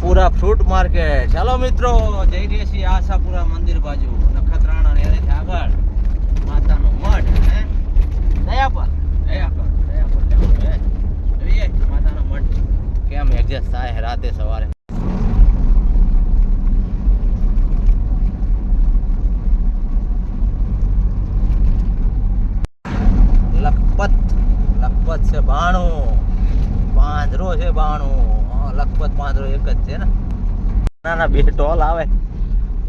પૂરા fruit market. ચાલો મિત્રો જઈ રહ્યા છીએ આશાપુરા મંદિર બાજુ નખત્રાણા ને એનાથી આગળ. માતાનો મઠ હે? દયા પર દયા પર દયા પર જવાનું જોઈએ માતાનો મઠ કેમ એડજસ્ટ થાય રાતે સવારે. લખપત લખપત છે બાણું. પાંદરો છે બાણું લખપત પાંજરો એક જ છે ને. ના ના બે ટોલ આવે.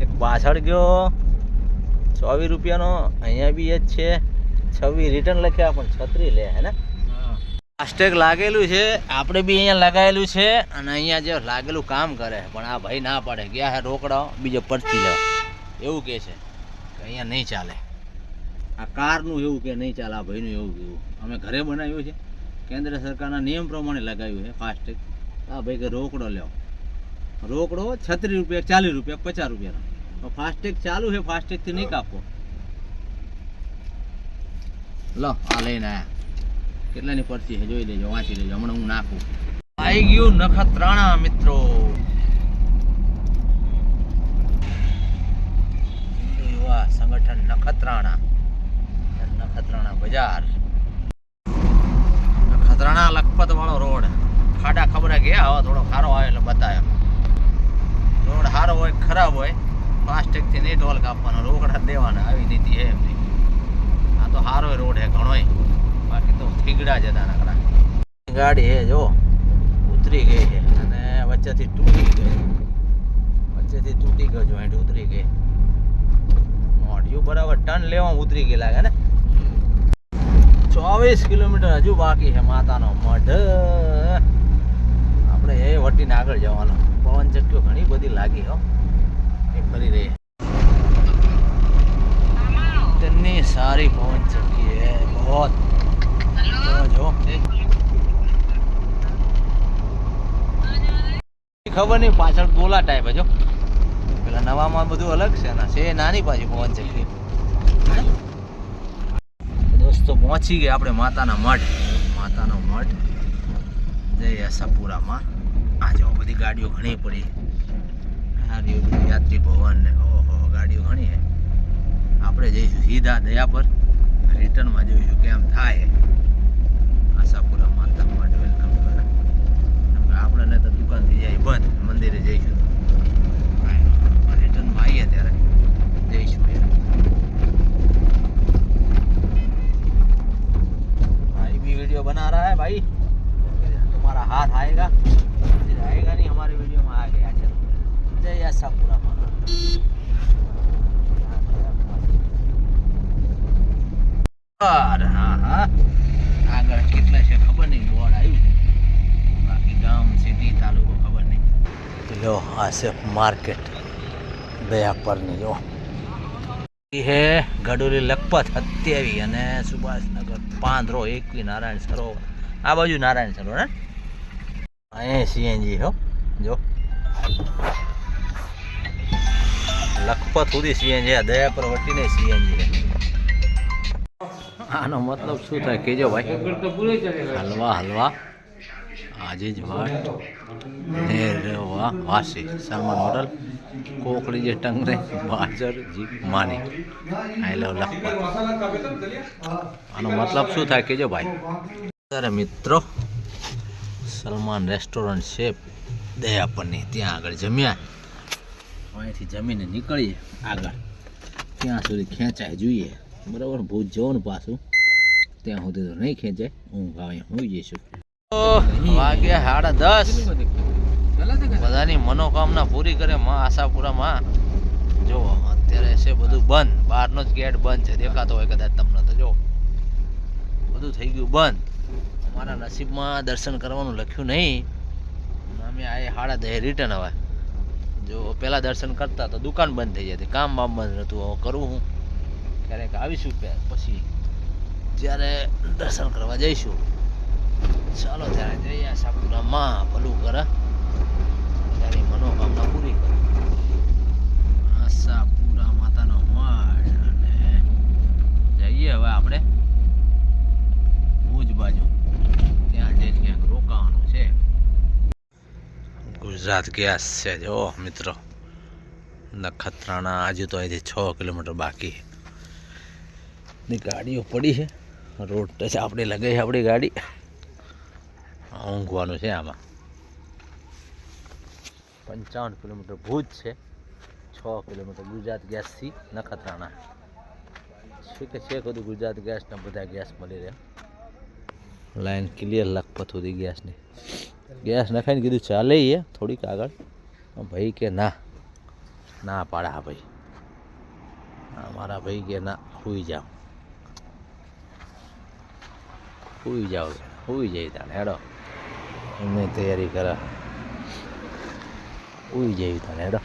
એક પાછળ ગયો. ચોવીસ રૂપિયાનો અહીંયા બી એ જ છે. છવ્વીસ રિટર્ન લખ્યા પણ છત્રી લે હે ને. ફાસ્ટેગ લાગેલું છે. આપણે બી અહીંયા લગાવેલું છે અને અહીંયા જે લાગેલું કામ કરે પણ આ ભાઈ ના પાડે. ગયા હે રોકડા બીજો પરચી લેવા એવું કહે છે કે અહીંયા નહીં ચાલે. આ કારનું એવું કે નહીં ચાલે આ ભાઈનું એવું કેવું અમે ઘરે બનાવ્યું છે. કેન્દ્ર સરકારના નિયમ પ્રમાણે લગાવ્યું છે ફાસ્ટેગ આ ભાઈ કે રોકડો લેવો રોકડો છત્રીસ રૂપિયા, ચાલીસ રૂપિયા, પચાસ રૂપિયાનો ફાસ્ટેગ ચાલુ છે ફાસ્ટેગથી નહીં કાપો. લો, આ લઈને આવ્યા કેટલાની પરચી છે, જોઈ લેજો, વાંચી લેજો, હમણાં હું નાખું. આવી ગયું નખત્રાણા, મિત્રો. યુવા સંગઠન નખત્રાણા. નખત્રાણા બજાર. નખત્રાણા લખપત વાળો રોડ. ખાડા ખબર ગયા હવે થોડો સારો આવે એટલે બતાવ્યો રોડ સારો હોય, ખરાબ હોય ફાસ્ટેગથી નહીં ટોલ કાપવાનો, રોકડા દેવાના, આવી નીતિ છે એમની. આ તો સારો રોડ છે ઘણોય. બાકી તો થીગડા જ હતા નકરા. ગાડી હે, જો. ઉતરી ગઈ છે અને વચ્ચેથી તૂટી ગઈ. વચ્ચેથી તૂટી ગયો, જોઈન્ટ ઉતરી ગઈ. મોઢિયું બરાબર ટન લેવા ઉતરી ગઈ લાગે ને? ચોવીસ કિલોમીટર હજુ બાકી છે માતાનો મઢ. આપણે એ વટીને આગળ જવાનો. પવન ચક્કીઓ ઘણી બધી લાગી, હો. એ ફરી રહી. તેની સારી પવન ચક્કી હે. બહોત ખબર નહીં, પાછળ ગોલા ટાઈપ હજો પેલા નવામાં બધું અલગ છે અને છે નાની પાછી પવન ચક્કી. દોસ્તો પહોંચી ગયા આપણે માતાના મઠ. માતાનો મઠ. જય આશાપુરામાં. આ બધી ગાડીઓ ઘણી પડી. બધી યાત્રી ભવન ને ઓહો, ગાડીઓ ઘણી આપણે જઈશું સીધા દયા પર રિટર્નમાં જોઈશું કેમ થાય. આશાપુરા માતા મઠ વેલકમ કરે. આપણને તો દુકાનથી જાય બંધ. મંદિરે જઈશું. રિટર્નમાં આવીએ ત્યારે. જઈશું भाई तुम्हारा हाथ आएगा फिर आएगा नहीं हमारे वीडियो में आ गया चलो जय आशापुरा माता અરે હા હા આગળ કેટલા છે ખબર નહીં બોર્ડ આવ્યું છે બાકી ગામ સિટી તાલુકો ખબર નહીં લો આ છે માર્કેટ દયાપરની જો એ હે ગડોલી લખપત સત્યાવી અને સુભાષનગર પાંદરો એકવી નારાયણ સરોવર આ બાજુ નારાયણ સરોવર અહીં સીએનજી હો, જો. લખપત સુધી સીએનજી દયાપર વટીને સીએનજી આનો મતલબ શું થાય કેજો ભાઈ. હલવા હલવા. આજે જ વાટ ને વાસી. સલમાન હોટલ. કોકડી જે ટંગરે બાજર જી માની. I love Lakhpat. આનો મતલબ શું થાય કેજો ભાઈ. ત્યારે મિત્રો. સલમાન રેસ્ટોરન્ટ છે દયાપરની. ત્યાં આગળ જમ્યા. અહીંથી જમીને નીકળીએ આગળ. ત્યાં સુધી ખેંચાય જોઈએ. બરાબર? ભૂજ જવું ને પાછું. ત્યાં સુધી તો નહીં ખેંચાય. હું આવે હું જઈશું વાગ્યા સાડા દસ. બધાની મનોકામના પૂરી કરે માં આશાપુરામાં. જો, અત્યારે છે બધું બંધ. બહારનો જ ગેટ બંધ છે. દેખાતો હોય કદાચ તમને તો જો. બધું થઈ ગયું બંધ. અમારા નસીબમાં દર્શન કરવાનું લખ્યું નહીં. અમે આ સાડા દહે રિટર્ન હવે. જો પહેલાં દર્શન કરતા તો દુકાન બંધ થઈ જતી. કામ બામ બંધ નહોતું હવે કરવું હું. ક્યારેક આવીશું પછી જ્યારે દર્શન કરવા જઈશું. ચાલો ત્યારે જઈએ સાપુરામાં. ભલું કરે ત્યારે મનોકામના પૂરી કરે. આશાપુરા માતાનો માળ. અને જઈએ હવે આપણે. ભુજ બાજુ ત્યાં જઈને ક્યાંક રોકાવાનું છે ગુજરાત ગેસ છે. જો મિત્રો, નખત્રાણા આજે તો અહીંથી છ કિલોમીટર બાકી ની ગાડીઓ પડી છે. રોડ ટચ આપણે લગાવી આપણી ગાડી. ઊંઘવાનું છે આમાં. પંચાવન કિલોમીટર ભુજ છે. છ કિલોમીટર ગુજરાત ગેસથી નખત્રાણા. છે કે છે બધું ગુજરાત ગેસના બધા ગેસ મળી રહ્યા લાઈન ક્લિયર લખપત સુધી ગેસની. ગેસ નખાઈને કીધું ચાલે એ થોડીક આગળ. ભાઈ કે ના ના પાડા હા ભાઈ. મારા ભાઈ કે ના સુઈ જાઓ. સુઈ જાઓ સુઈ જાય તાણે હેડો. એમની તૈયારી કરે. સુઈ જાય તાણે હેડો.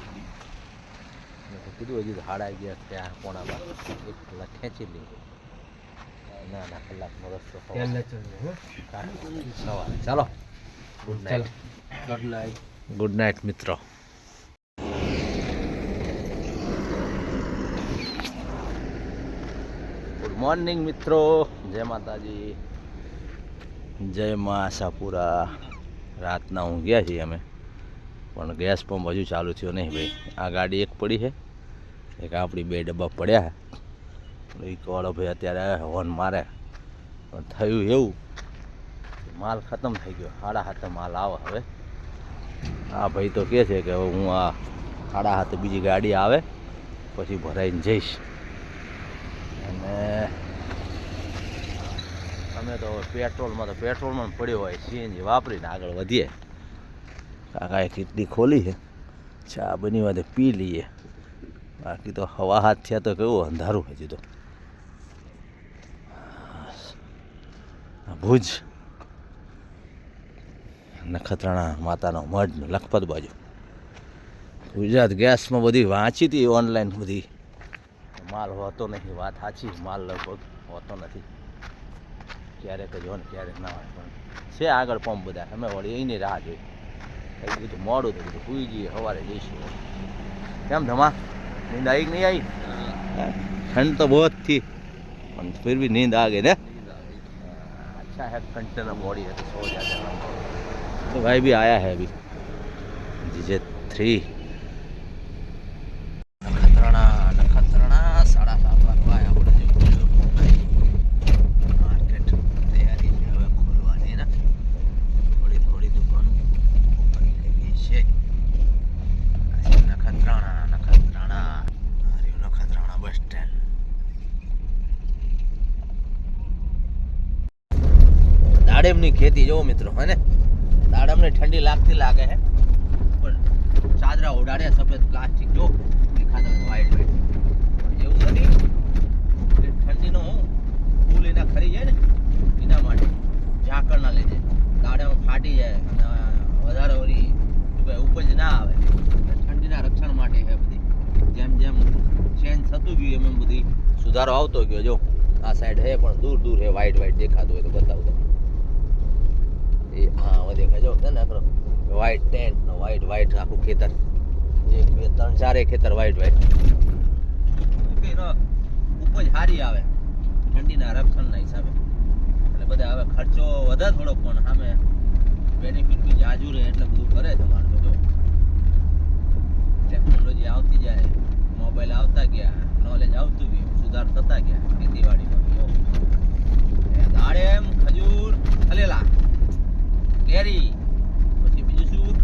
કીધું હજી હાડા ગયા ત્યાં પોણા બાદ એક કલાક ખેંચી લઈ ના ના કલાકનો રસ્તો સવારે. ચાલો. ગુડ નાઇટ ગુડ નાઇટ મિત્રો. ગુડ મોર્નિંગ મિત્રો. જય માતાજી. જય મા આશાપુરા. રાતના ઊંઘ્યા છીએ અમે. પણ ગેસ પંપ હજુ ચાલુ થયો નહીં ભાઈ. આ ગાડી એક પડી છે. એક આપણી બે ડબ્બા પડ્યા છે. એક વાળો ભાઈ અત્યારે હોર્ન મારે. પણ થયું એવું. માલ ખતમ થઈ ગયો. સાડા હાથે માલ આવે હવે. આ ભાઈ તો કહે છે કે હવે હું આ સાડા હાથે બીજી ગાડી આવે, પછી ભરાઈને જઈશ. અને અમે તો હવે પેટ્રોલમાં તો પેટ્રોલમાં પડ્યો હોય, સીએનજી વાપરીને આગળ વધીએ. કાકાએ કેટલી ખોલી છે. ચા બની વાતે પી લઈએ. બાકી તો હવા હાથ થયા તો કેવું, અંધારું હજી તો. ભુજ. નખત્રાણા માતાનો મઢ લખપત બાજુ. ગુજરાત ગેસમાં બધી વાંચી હતી ઓનલાઈન બધી. માલ હોતો નહીં વાત સાચી માલ લગભગ હોતો નથી. ક્યારેક જ હોય ને ક્યારેક ના હોય પણ છે આગળ પંપ બધા. અમે વળી એની રાહ જોઈ. કંઈ કીધું મોડું થઈ કીધું સુઈ જઈએ સવારે જઈશું. કેમ ધમા? નીંદ આવી નહીં આવી? ઠંડ તો બહુ જ થી પણ ફિર બી નીંદ આ ગઈ ને અચ્છા હે કંટેનર મોડી હતી સો હજાર तो भाई भी आया है अभी जीजे थ्री नखत्राणा नखत्राणा साढ़ा सात वागवा आया આપણે જેવું થયું. ભાઈ, માર્કેટ તૈયારી છે હવે ખોલવાની ને થોડી થોડી દુકાનો ઓપન થઈ ગઈ છે આ છે નખત્રાણા નખત્રાણા આ રહ્યું નખત્રાણા બસ સ્ટેન્ડ દાડમની ખેતી જોવો મિત્રો હે ને દાડમને ઠંડી લાગતી લાગે છે. પણ ચાદરા ઉડાડે સફેદ પ્લાસ્ટિક જો દેખાતો વ્હાઈટ વ્હાઈટ એવું નથી કે ઠંડીનો ફૂલ એના ખરી જાય ને, એના માટે ઝાકળ ના લીધે દાડામાં ફાટી જાય અને વધારે ઓલી શું ઉપજ ના આવે. ઠંડીના રક્ષણ માટે છે બધી. જેમ જેમ ચેન્જ થતું ગયું એમ એમ બધી સુધારો આવતો ગયો. જો આ સાઈડ હે પણ દૂર દૂર હે વાઈટ વાઈટ દેખાતું હોય તો બતાવું તમને. એ, હા, હવે દેખાય. જો છે ને આપણો વ્હાઈટ ટેન્ટ નો વ્હાઈટ વ્હાઈટ આખું ખેતર. એક, બે, ત્રણ ચારે ખેતર વ્હાઈટ વ્હાઈટ ઉપજ સારી આવે. ઠંડીના રક્ષણના હિસાબે. એટલે બધા હવે ખર્ચો વધે થોડો, પણ સામે બેનિફિટ બી જાજુ રહે એટલે બધું કરે છે માણસો જો. ટેકનોલોજી આવતી જાય. મોબાઈલ આવતા ગયા. નોલેજ આવતું ગયું. સુધાર થતા ગયા. ખેતીવાડીમાં બી, એવું. એમ દાડેમ ખજૂર ખલેલા. કેરી. પછી બીજું શું?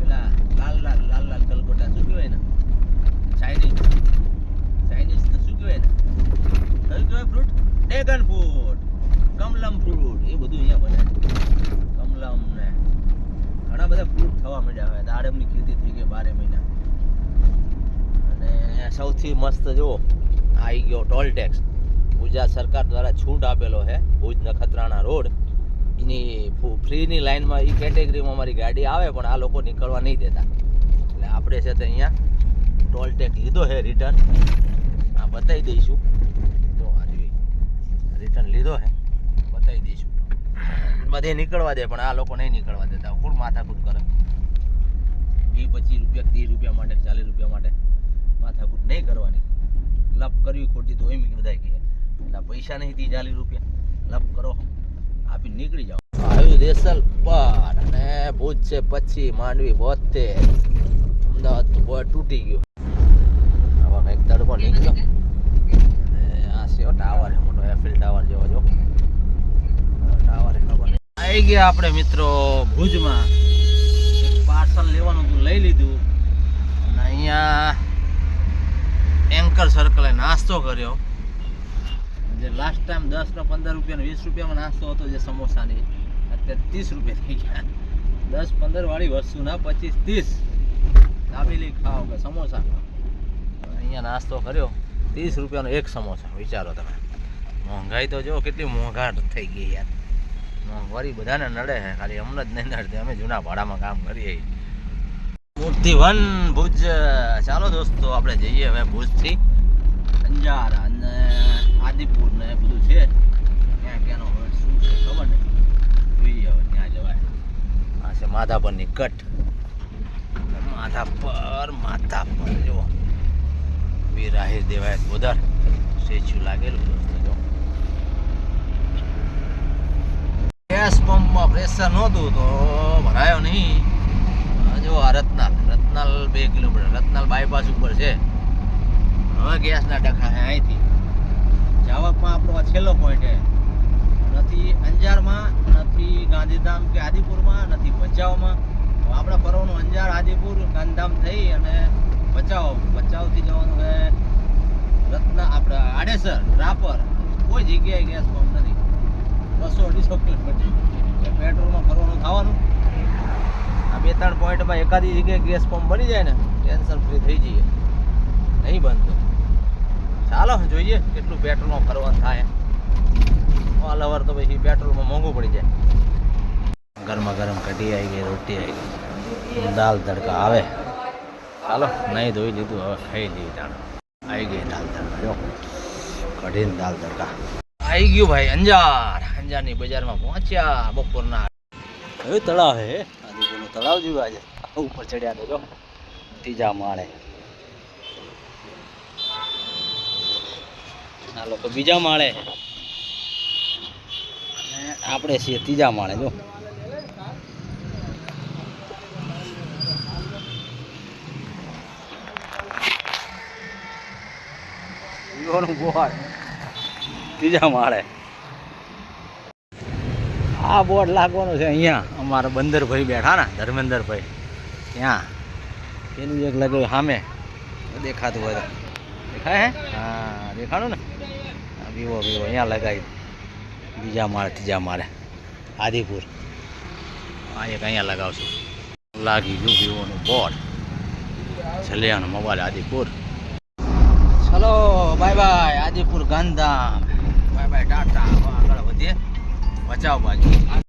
પેલા લાલ લાલ લાલ લાલ કલકોટા શું કહેવાય ને ચાઇનીઝ ચાઇનીઝ તો શું કહેવાય ને કયું કહેવાય fruit dragon fruit Kamalam fruit એ બધું અહીંયા બને. કમલમ ને ઘણા બધા ફ્રૂટ થવા માંડ્યા હવે દાડમની ખેતી થઈ ગઈ બારે મહિના. અને સૌથી મસ્ત જુઓ આવી ગયો ટોલ ટેક્સ ગુજરાત સરકાર દ્વારા છૂટ આપેલો છે ભુજ નખત્રાણા રોડ. એની ફ્રીની લાઈનમાં એ કેટેગરીમાં અમારી ગાડી આવે, પણ આ લોકો નીકળવા નહીં દેતા. એટલે આપણે છે તે અહીંયા ટોલ ટેક લીધો છે રિટર્ન આ બતાવી દઈશું. તો રિટર્ન લીધો છે, બતાવી દઈશું. બધે નીકળવા દે, પણ આ લોકો નહીં નીકળવા દેતા. કોણ માથાકૂટ કરે? એ પચીસ રૂપિયા, ત્રીસ રૂપિયા માટે, ચાલીસ રૂપિયા માટે માથાકૂટ નહીં કરવાની. લપ કરવી ખોટી તો એમ બધા કહે. એટલે પૈસા નહીં તી ચાલીસ રૂપિયા. લપ કરો. આપી નીકળી જાઓ. આવી દેસલ પર અને ભુજ છે પછી માંડવી બોતેર અમદાવાદ તો બોર્ડ તૂટી ગયું. હવે કંઈક તડકો નીકળ્યો. આ છે ટાવર છે મોટો એફિલ ટાવર જેવો જો. ટાવર ખબર આવી ગયા આપણે મિત્રો ભુજમાં. એક પાર્સલ લેવાનું હતું લઈ લીધું. અને અહીંયા એન્કર સર્કલે નાસ્તો કર્યો. જે લાસ્ટ ટાઈમ દસ ને પંદર રૂપિયા વીસ રૂપિયામાં નાસ્તો હતો જે સમોસાની. અત્યારે ત્રીસ રૂપિયા થઈ ગયા. દસ પંદર વાળી વસ્તુ ના પચીસ, ત્રીસ. દાબેલી ખાઓ કે સમોસા અહીંયા નાસ્તો કર્યો. ત્રીસ રૂપિયાનો એક સમોસા, વિચારો તમે. મોંઘાઈ તો જો કેટલી મોંઘાટ થઈ ગઈ યાર. મોંઘવારી બધાને નડે છે, ખાલી અમને જ નહીં નડતી. અમે જૂના ભાડામાં કામ કરીએ. મૂર્તિ વન ભુજ. ચાલો દોસ્તો, આપણે જઈએ હવે ભુજથી. અંજાર અને આદિપુર ને બધું છે. ક્યાં ત્યાંનો શું છે ખબર નહીં જોઈએ હવે ક્યાં જવાય. આ છે માધાપરની કટ. માથા પર માથા જો વીર આહિર દેવાય બોધર સ્ટેચ્યુ લાગેલું દોસ્તો જો ગેસ પંપમાં પ્રેશર નહોતું તો ભરાયો નહીં. જો આ રત્નાલ. રત્નાલ બે કિલોમીટર. રત્નાલ બાયપાસ ઉપર છે. હવે ગેસના ટકા અહીંથી. જાવકમાં આપણો આ છેલ્લો પોઈન્ટ છે. નથી અંજારમાં, નથી ગાંધીધામ કે આદિપુરમાં, નથી ભચાઉમાં. આપણે ફરવાનું અંજાર, આદિપુર, ગાંધીધામ થઈ અને ભચાઉ. ભચાઉથી જવાનું છે રત્ન, આપણે આડેસર, રાપર. કોઈ જગ્યાએ ગેસ પંપ નથી. બસો અઢીસો કિલોમીટર. પેટ્રોલમાં ફરવાનું થવાનું આ બે ત્રણ પોઈન્ટમાં એકાદી જગ્યાએ ગેસ પંપ બની જાય ને ટેન્શન ફ્રી થઈ જઈએ. નહીં બનતો. ચાલો, જોઈએ કેટલું પેટ્રોલમાં ફરવાનું થાય. ઓલ ઓવર તો પછી પેટ્રોલમાં મોંઘું પડી જાય. ગરમા ગરમ કઢી આવી ગઈ, રોટી આવી ગઈ. દાલ તડકા આવે. ચાલો, નહીં ધોઈ લીધું, હવે ખાઈ લઈએ જાણ આવી ગઈ દાલ તડકા, જો. કઢીને દાલ તડકા. આવી ગયું ભાઈ, અંજાર. અંજારની બજારમાં પહોંચ્યા બપોરના. હવે તળાવ હે. આદિપુરનું તળાવ જોયું આજે. ઉપર ચડ્યા તો જો. ત્રીજા માળે. આ લોકો બીજા માળે. આપણે છીએ ત્રીજા માળે જો. વિવોનું ત્રીજા માળે. આ બોર્ડ લાગવાનું છે અહીંયા. અમારા બંદરભાઈ બેઠા ને ધર્મેન્દ્રભાઈ. ત્યાં. એનું એક લગાવ્યું સામે દેખાતું હોય દેખાય હે દેખાણું ને? વિવો વિવો અહીંયા લગાવી બીજા માળે, ત્રીજા માળે. આદિપુર. આ એક અહીંયા લગાવશું. લાગી ગયું વિવોનું બોર્ડ છલિયાનો મોબાઈલ આદિપુર. ચલો, bye bye, Adipur Gandhidham. Bye bye, tata. આગળ વધીએ. બચાવ બાજુ.